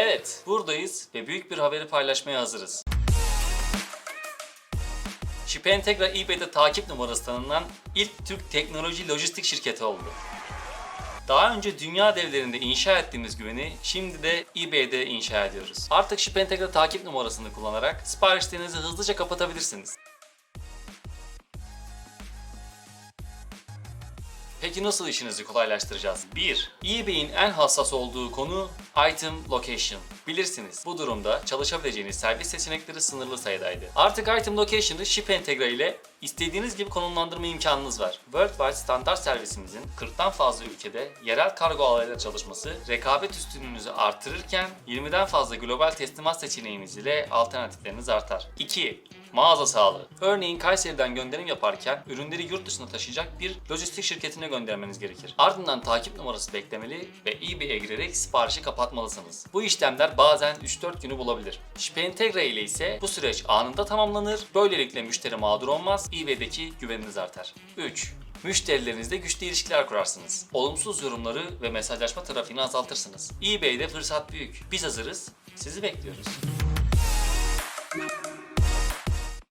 Evet, buradayız ve büyük bir haberi paylaşmaya hazırız. Shipentegra eBay'de takip numarası tanınan ilk Türk teknoloji lojistik şirketi oldu. Daha önce dünya devlerinde inşa ettiğimiz güveni şimdi de eBay'de inşa ediyoruz. Artık Shipentegra takip numarasını kullanarak siparişlerinizi hızlıca kapatabilirsiniz. Peki nasıl işinizi kolaylaştıracağız? 1. eBay'in en hassas olduğu konu Item Location. Bilirsiniz bu durumda çalışabileceğiniz servis seçenekleri sınırlı sayıdaydı. Artık Item Location'ı Ship Integra ile istediğiniz gibi konumlandırma imkanınız var. Worldwide standart servisimizin 40'tan fazla ülkede yerel kargo ağlarıyla çalışması rekabet üstünlüğünüzü artırırken 20'den fazla global teslimat seçeneğiniz ile alternatifleriniz artar. 2. Mağaza sağlığı. Örneğin Kayseri'den gönderim yaparken ürünleri yurt dışına taşıyacak bir lojistik şirketine göndermeniz gerekir. Ardından takip numarası beklemeli ve eBay'e girerek siparişi kapatmalısınız. Bu işlemler bazen 3-4 günü bulabilir. Shipentegra ile ise bu süreç anında tamamlanır. Böylelikle müşteri mağdur olmaz, eBay'deki güveniniz artar. 3. Müşterilerinizle güçlü ilişkiler kurarsınız. Olumsuz yorumları ve mesajlaşma trafiğini azaltırsınız. eBay'de fırsat büyük. Biz hazırız. Sizi bekliyoruz.